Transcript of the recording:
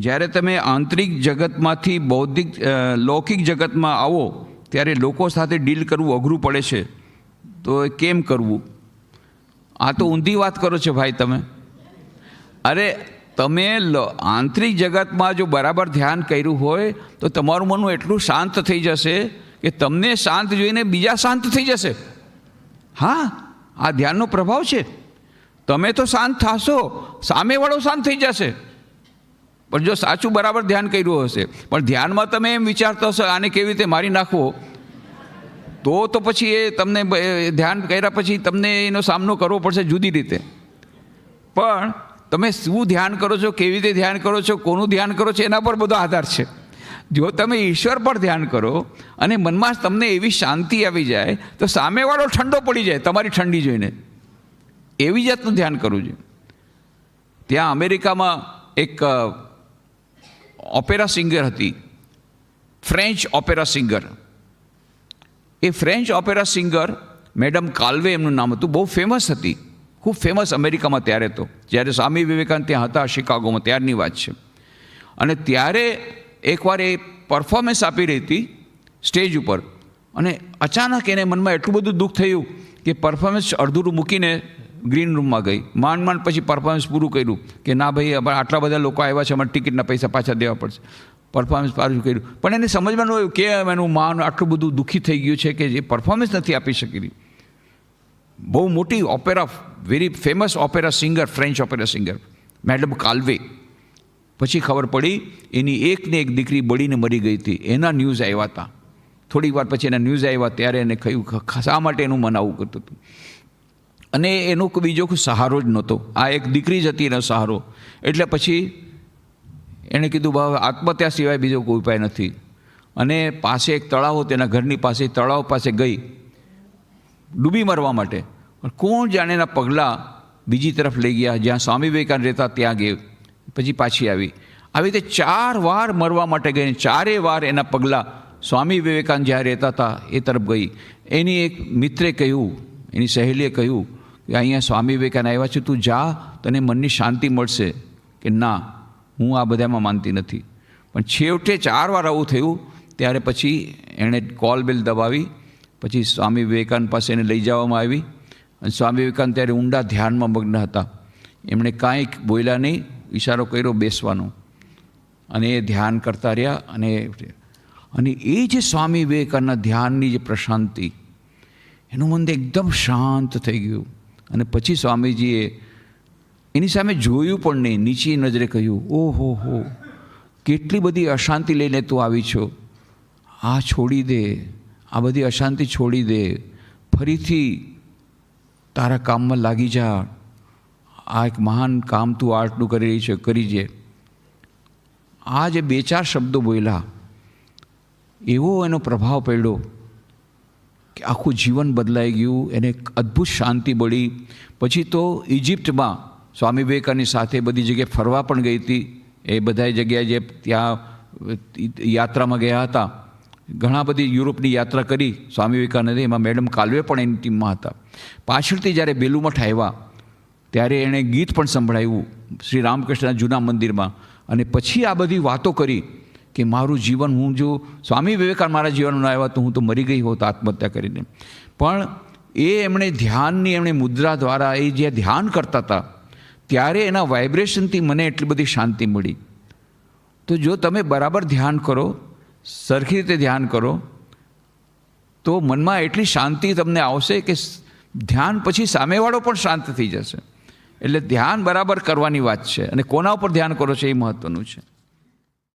જ્યારે તમે આંતરિક જગતમાંથી બૌદ્ધિક લૌકિક જગતમાં આવો, ત્યારે લોકો સાથે ડીલ કરવું અઘરું પડે છે. તો એ કેમ કરવું? આ તો ઊંધી વાત કરો છો ભાઈ તમે. અરે, તમે આંતરિક જગતમાં જો બરાબર ધ્યાન કર્યું હોય, તો તમારું મન એટલું શાંત થઈ જશે કે તમને શાંત જોઈને બીજા શાંત થઈ જશે. હા, આ ધ્યાનનો પ્રભાવ છે. તમે તો શાંત થશો, સામેવાળો શાંત થઈ જશે. પણ જો સાચું બરાબર ધ્યાન કર્યું હશે, પણ ધ્યાનમાં તમે એમ વિચારતા હશો, આને કેવી રીતે મારી નાખવો? તો તો પછી એ તમને ધ્યાન કર્યા પછી તમને એનો સામનો કરવો પડશે જુદી રીતે. પણ તમે શું ધ્યાન કરો છો, કેવી રીતે ધ્યાન કરો છો, કોનું ધ્યાન કરો છો, એના પર બધો આધાર છે. જો તમે ઈશ્વર પર ધ્યાન કરો અને મનમાં તમને એવી શાંતિ આવી જાય, તો સામેવાળો ઠંડો પડી જાય, તમારી ઠંડી જોઈને. એવી જાતનું ધ્યાન કરવું જોઈએ. ત્યાં અમેરિકામાં એક ઓપેરા સિંગર હતી. ફ્રેન્ચ ઓપેરા સિંગર એ French opera singer madam Calve એમનું નામ હતું, બહુ ફેમસ હતી. ખૂબ ફેમસ અમેરિકામાં ત્યારે તો. જ્યારે સ્વામી વિવેકાનંદ ત્યાં હતા, શિકાગોમાં, ત્યારની વાત છે. અને ત્યારે એકવાર એ પરફોર્મન્સ આપી રહી હતી સ્ટેજ ઉપર. અને અચાનક એને મનમાં એટલું બધું દુઃખ થયું કે પરફોર્મન્સ અડધું મૂકીને ગ્રીન રૂમમાં ગઈ. માંડ માંડ પછી પરફોર્મન્સ પૂરું કર્યું કે ના ભાઈ આટલા બધા લોકો આવ્યા છે, અમારે ટિકિટના પૈસા પાછા દેવા પડશે. પરફોર્મન્સ પાછું કર્યું. પણ એને સમજવાનું આવ્યું કે એનું માન આટલું બધું દુઃખી થઈ ગયું છે કે જે પરફોર્મન્સ નથી આપી શકી બહુ મોટી opera very famous opera singer French opera singer madam Calve પછી ખબર પડી, એની એકને એક દીકરી બળીને મરી ગઈ હતી. એના ન્યૂઝ આવ્યા હતા. થોડીક વાર પછી એના ન્યૂઝ આવ્યા, ત્યારે એને કહ્યું શા માટે એનું મન આવું કરતું હતું? અને એનો બીજો સહારો જ નહોતો. આ એક દીકરી જ હતી એનો સહારો. એટલે પછી એણે કીધું ભાવ આત્મહત્યા સિવાય બીજો કોઈ ઉપાય નથી. અને પાસે એક તળાવ તેના ઘરની પાસે, તળાવ પાસે ગઈ. ડૂબી મરવા માટે. કોણ જાણે એના પગલાં બીજી તરફ લઈ ગયા. જ્યાં સ્વામી વિવેકાનંદ રહેતા, ત્યાં ગઈ. પછી પાછી આવી. આવી રીતે ચાર વાર મરવા માટે ગઈ ચારે વાર એના પગલાં સ્વામી વિવેકાનંદ જ્યાં રહેતા હતા, એ તરફ ગઈ. એની એક મિત્રે કહ્યું, એની સહેલીએ કહ્યું અહીંયા સ્વામી વિવેકાનંદ આવ્યા છે, તું જા, તને મનની શાંતિ મળશે. કે ના, હું આ બધામાં માનતી નથી. પણ છેવટે ચાર વાર આવું થયું, ત્યારે પછી એણે કોલ બેલ દબાવી, પછી સ્વામી વિવેકાનંદ પાસે એને લઈ જવામાં આવી, અને સ્વામી વિવેકાનંદ ત્યારે ઊંડા ધ્યાનમાં મગ્ન હતા. એમણે કાંઈક બોલ્યા નહીં, ઈશારો કર્યો બેસવાનો. અને એ ધ્યાન કરતા રહ્યા, અને અને એ જે સ્વામી વિવેકાનંદના ધ્યાનની જે પ્રશાંતિ, એનું મન એકદમ શાંત થઈ ગયું. અને પછી સ્વામીજીએ એની સામે જોયું પણ નહીં, નીચી નજરે કહ્યું, ઓહો હો, કેટલી બધી અશાંતિ લઈને તું આવી છો? આ છોડી દે, આ બધી અશાંતિ છોડી દે. ફરીથી તારા કામમાં લાગી જા. આ એક મહાન કામ તું આર્ટનું કરી રહી છે કરી જે આ જે બે ચાર શબ્દો બોલ્યા, એવો એનો પ્રભાવ પડ્યો. કે આખું જીવન બદલાઈ ગયું, એને એક અદ્ભુત શાંતિ મળી. પછી તો ઇજિપ્તમાં સ્વામી વિવેકાની સાથે બધી જગ્યાએ ફરવા પણ ગઈ હતી. એ બધાય જગ્યાએ જે ત્યાં યાત્રામાં ગયા હતા. ઘણા બધી યુરોપની યાત્રા કરી સ્વામી વિવેકાનંદે. એમાં મેડમ કાલવે પણ એની ટીમમાં હતા. પાછળથી જ્યારે બેલુમઠ આવ્યા, ત્યારે એણે ગીત પણ સંભળાવ્યું શ્રી રામકૃષ્ણના જૂના મંદિરમાં. અને પછી આ બધી વાતો કરી. કે મારું જીવન હું જો સ્વામી વિવેકાનંદ મારા જીવનમાં આવ્યા તો હું તો મરી ગઈ હોત આત્મહત્યા કરીને પણ એ એમણે ધ્યાનની, એમણે મુદ્રા દ્વારા એ જે ધ્યાન કરતા હતા, ત્યારે એના વાઇબ્રેશનથી મને એટલી બધી શાંતિ મળી. તો જો તમે બરાબર ધ્યાન કરો, સરખી રીતે ધ્યાન કરો, તો મનમાં એટલી શાંતિ તમને આવશે કે ધ્યાન પછી સામેવાળો પણ શાંત થઈ જશે. એટલે ધ્યાન બરાબર કરવાની વાત છે. અને કોના ઉપર ધ્યાન કરો છો એ મહત્વનું છે.